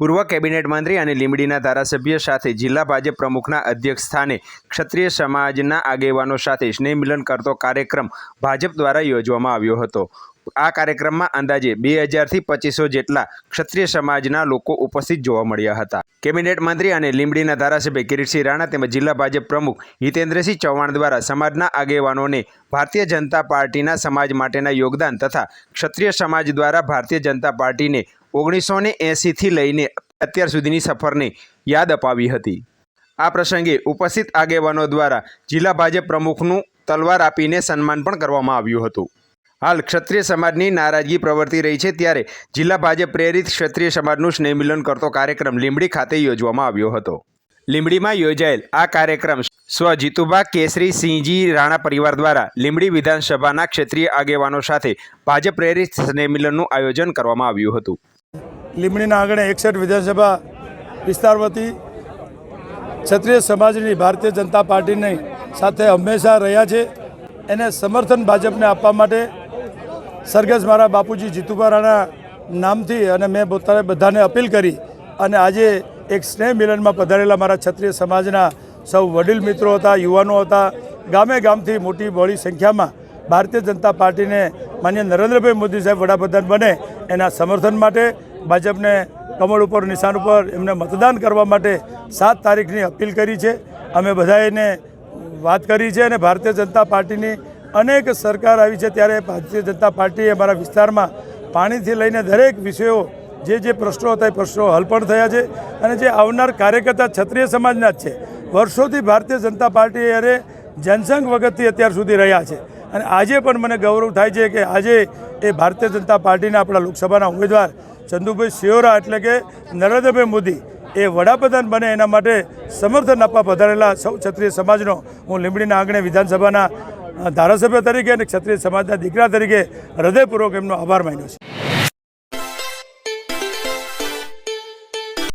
પૂર્વ કેબિનેટ મંત્રી અને લીંબડીના ધારાસભ્ય સાથે જિલ્લા ભાજપ પ્રમુખના અધ્યક્ષ સ્થાને ક્ષત્રિય સમાજના આગેવાનો સાથે સ્નેહ મિલન કરતો કાર્યક્રમ ભાજપ દ્વારા યોજવામાં આવ્યો હતો. આ કાર્યક્રમમાં અંદાજે બે હજારથી પચીસો જેટલા ક્ષત્રિય સમાજના લોકો ઉપસ્થિત જોવા મળ્યા હતા. કેબિનેટ મંત્રી અને લીંબડીના ધારાસભ્ય કિરીટસિંહ રાણા તેમજ જિલ્લા ભાજપ પ્રમુખ હિતેન્દ્રસિંહ ચૌહાણ દ્વારા સમાજના આગેવાનોને ભારતીય જનતા પાર્ટીના સમાજ માટેના યોગદાન તથા ક્ષત્રિય સમાજ દ્વારા ભારતીય જનતા પાર્ટીને ઓગણીસો ને એંસીથી લઈને અત્યાર સુધીની સફરને યાદ અપાવી હતી. આ પ્રસંગે ઉપસ્થિત આગેવાનો દ્વારા જિલ્લા ભાજપ પ્રમુખનું તલવાર આપીને સન્માન પણ કરવામાં આવ્યું હતું. હાલ ક્ષત્રિય સમાજની નારાજગી પ્રવર્તી રહી છે ત્યારે જિલ્લા ભાજપ પ્રેરિત ક્ષત્રિય સમાજનું સ્નેહમિલન કરતો કાર્યક્રમ લીંબડી ખાતે યોજવામાં આવ્યો હતો. લીંબડીમાં યોજાયેલ આ કાર્યક્રમ સ્વ જીતુભા કેસરી સિંહજી રાણા પરિવાર દ્વારા લીંબડી વિધાનસભાના ક્ષેત્રીય આગેવાનો સાથે ભાજપ પ્રેરિત સ્નેહમિલનનું આયોજન કરવામાં આવ્યું હતું. લીંબડીના આંગણે એકસઠ વિધાનસભા વિસ્તાર વતી ક્ષત્રિય સમાજની ભારતીય જનતા પાર્ટીની સાથે હંમેશા રહ્યા છે. એને સમર્થન ભાજપને આપવા માટે સરઘસ મારા બાપુજી જીતુભા રાણા નામથી અને મેં પોતાને બધાને અપીલ કરી અને આજે એક સ્નેહ મિલનમાં પધારેલા મારા ક્ષત્રિય સમાજના સૌ વડીલ મિત્રો હતા, યુવાનો હતા, ગામે ગામથી મોટી બહોળી સંખ્યામાં ભારતીય જનતા પાર્ટીને માન્ય નરેન્દ્રભાઈ મોદી સાહેબ વડાપ્રધાન બને એના સમર્થન માટે, ભાજપને કમળ ઉપર, નિશાન ઉપર એમને મતદાન કરવા માટે સાત તારીખની અપીલ કરી છે. અમે બધાએને વાત કરી છે અને ભારતીય જનતા પાર્ટીની અનેક સરકાર આવી છે ત્યારે ભારતીય જનતા પાર્ટીએ અમારા વિસ્તારમાં પાણીથી લઈને દરેક વિષયો જે જે પ્રશ્નો હતા એ પ્રશ્નો હલ પણ થયા છે અને જે આવનાર કાર્યકર્તા ક્ષત્રિય સમાજના જ છે. વર્ષોથી ભારતીય જનતા પાર્ટી અરે જનસંઘ વખતથી અત્યાર સુધી રહ્યા છે. અને આજે પણ મને ગૌરવ થાય છે કે આજે એ ભારતીય જનતા પાર્ટીના આપણા લોકસભાના ઉમેદવાર ચંદુભાઈ શિયોરા એટલે કે નરેન્દ્રભાઈ મોદી એ વડાપ્રધાન બને એના માટે સમર્થન આપવા પધારેલા સૌ ક્ષત્રિય સમાજનો હું લીંબડીના આંગણે વિધાનસભાના ધારાસભ્ય તરીકે અને ક્ષત્રિય સમાજના દીકરા તરીકે હૃદયપૂર્વક એમનો આભાર માન્યો છે.